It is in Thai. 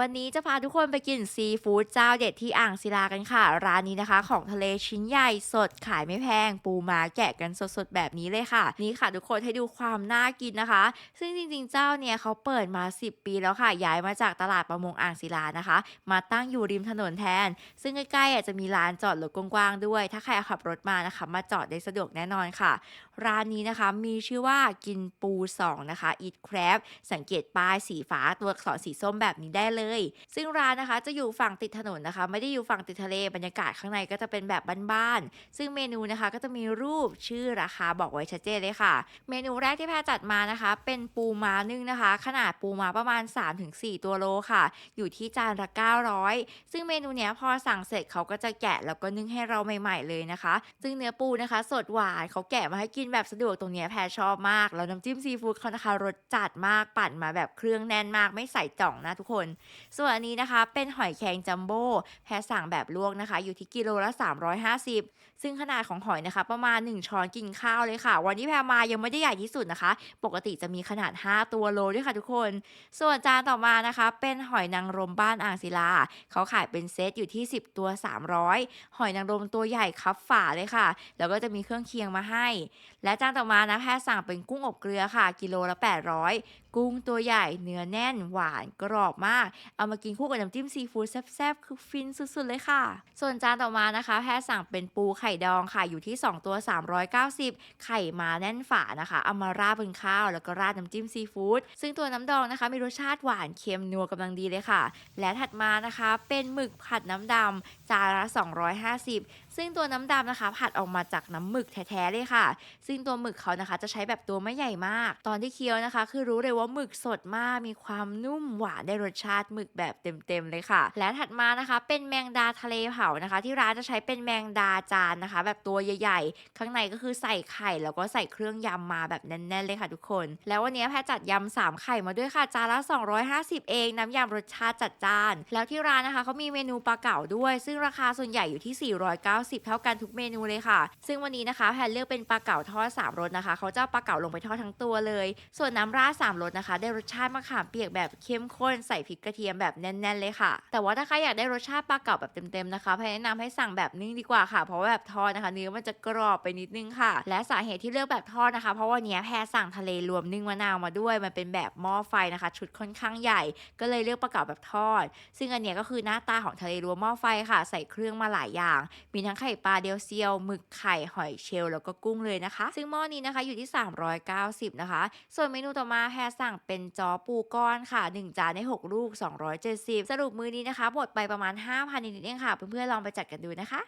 วันนี้จะพาทุกคนไปกินซีฟู้ดเจ้าเด็ดที่อ่างศิลากันค่ะ ร้านนี้นะคะ ของทะเลชิ้นใหญ่สดขายไม่แพง ปูมาแกะกันสดๆ แบบนี้เลยค่ะ นี่ค่ะทุกคนให้ดูความน่ากินนะคะ ซึ่งจริงๆ เจ้าเนี่ยเขาเปิดมา 10 ปีแล้วค่ะ ย้ายมาจากตลาดประมงอ่างศิลานะคะ มาตั้งอยู่ริมถนนแทน ซึ่งใกล้ๆอะจะมีร้านจอดรถกว้างๆด้วย ถ้าใครขับรถมานะคะ มาจอดได้สะดวกแน่นอนค่ะ ร้านนี้นะคะมีชื่อว่ากินปู2นะคะ Eat Crab สังเกตป้ายสีฟ้าตัวอักษรสีส้มแบบนี้ได้เลยซึ่งร้านนะคะจะอยู่ฝั่งติดถนนนะคะ ไม่ได้อยู่ฝั่งติดทะเลบรรยากาศข้างในก็จะเป็นแบบบ้านๆซึ่งเมนูนะคะก็จะมีรูปชื่อราคาบอกไว้ชัดเจนเลยค่ะ เมนูแรกที่แพรจัดมานะคะ เป็นปูม้านึ่งนะคะ ขนาดปูม้าประมาณ 3-4 ตัวโลค่ะ อยู่ที่จานละ 900 ซึ่งเมนูเนี้ยพอสั่งเสร็จเขาก็จะแกะแล้วก็นึ่งให้เราใหม่ ๆเลยนะคะ ซึ่งเนื้อปูนะคะ สดหวานเขาแกะมาให้กินแบบสะดวกตรงเนี้ยแพรชอบมากแล้วน้ำจิ้มซีฟู้ดเขานะคะรสจัดมากปั่นมาแบบเครื่องแน่นมากไม่ใส่จ่องนะทุกคนส่วนอันนี้นะคะ เป็นหอยแครงจัมโบ้แพรสั่งแบบลวกนะคะ อยู่ที่กิโลละ 350 ซึ่งขนาดของหอยนะคะ ประมาณ 1 ช้อนกินข้าวเลยค่ะ วันที่แพรมายังไม่ได้ใหญ่ที่สุดนะคะ ปกติจะมีขนาด 5 ตัวโลด้วยค่ะทุกคน ส่วนจานต่อมานะคะ เป็นหอยนางรมบ้านอ่างศิลา เขาขายเป็นเซตอยู่ที่ 10 ตัว 300 หอยนางรมตัวใหญ่คับฝาเลยค่ะ แล้วก็จะมีเครื่องเคียงมาให้ และจานต่อมานะแพรสั่งเป็นกุ้งอบเกลือค่ะ กิโลละ 800 กุ้งตัวใหญ่เนื้อแน่นหวานกรอบมากเอามากินคู่กับน้ำจิ้มซีฟู้ดแซ่บๆ คือฟินสุดๆ เลยค่ะ ส่วนจานต่อมานะคะ แพรสั่งเป็นปูไข่ดองค่ะ อยู่ที่ 2 ตัว 390 ไข่มาแน่นฝานะคะ เอามาราดบนข้าว แล้วก็ราดน้ำจิ้มซีฟู้ด ซึ่งตัวน้ำดองนะคะ มีรสชาติหวานเค็มนัวกำลังดีเลยค่ะ และถัดมานะคะ เป็นหมึกผัดน้ำดำจานละ 250ซึ่งตัวน้ำดำนะคะ ผัดออกมาจากน้ำหมึกแท้ๆเลยค่ะ ซึ่งตัวหมึกเขานะคะ จะใช้แบบตัวไม่ใหญ่มาก ตอนที่เคี้ยวนะคะ คือรู้เลยว่าหมึกสดมากมีความนุ่มหวานได้รสชาติหมึกแบบเต็มๆเลยค่ะ และถัดมานะคะ เป็นแมงดาทะเลเผานะคะ ที่ร้านจะใช้เป็นแมงดาจานนะคะ แบบตัวใหญ่ ๆ ข้างในก็คือใส่ไข่แล้วก็ใส่เครื่องยำมาแบบแน่นๆเลยค่ะทุกคน แล้ววันนี้แพรจัดยำสามไข่มาด้วยค่ะจานละ 250 เอง น้ำยำรสชาติจัดจ้าน แล้วที่ร้านนะคะเขามีเมนูปลาเก๋าด้วย ซึ่งราคาส่วนใหญ่อยู่ที่ 490 เท่ากันทุกเมนูเลยค่ะ ซึ่งวันนี้นะคะแพรเลือกเป็นปลาเก๋าทอดสามรสนะคะเขาจะเอาปลาเก๋าลงไปทอดทั้งตัวเลย ส่วนน้ำราดสามรสนะคะ ได้รสชาติมะขามเปียกแบบเข้มข้นใส่พริกกระเทียมแบบแน่นๆเลยค่ะ แต่ว่าถ้าใครอยากได้รสชาติปลาเก๋าแบบเต็มๆนะคะแพรแนะนำให้สั่งแบบนึ่งดีกว่าค่ะ เพราะว่าแบบทอดนะคะ เนื้อมันจะกรอบไปนิดนึงค่ะ และสาเหตุที่เลือกแบบทอดนะคะ เพราะวันนี้แพรสั่งทะเลรวมนึ่งมะนาวมาด้วย มันเป็นแบบหม้อไฟนะคะ ชุดค่อนข้างใหญ่ ก็เลยเลือกปลาเก๋าแบบทอด ซึ่งอันเนี้ยก็คือหน้าตาของทะเลรวมหม้อไฟค่ะ ใส่เครื่องมาหลายอย่าง มีทั้งไข่ปลาเดียวเซียวหมึกไข่หอยเชลล์แล้วก็กุ้งเลยนะคะ ซึ่งหม้อนี้นะคะอยู่ที่ 390 นะคะ ส่วนเมนูต่อมาแพรสั่งเป็นจอปูก้อนค่ะ 1 จานได้6ลูก270 สรุปมือนี้นะคะหมดไปประมาณ 5,000นิดๆเองค่ะ เพื่อนๆลองไปจัดกันดูนะคะ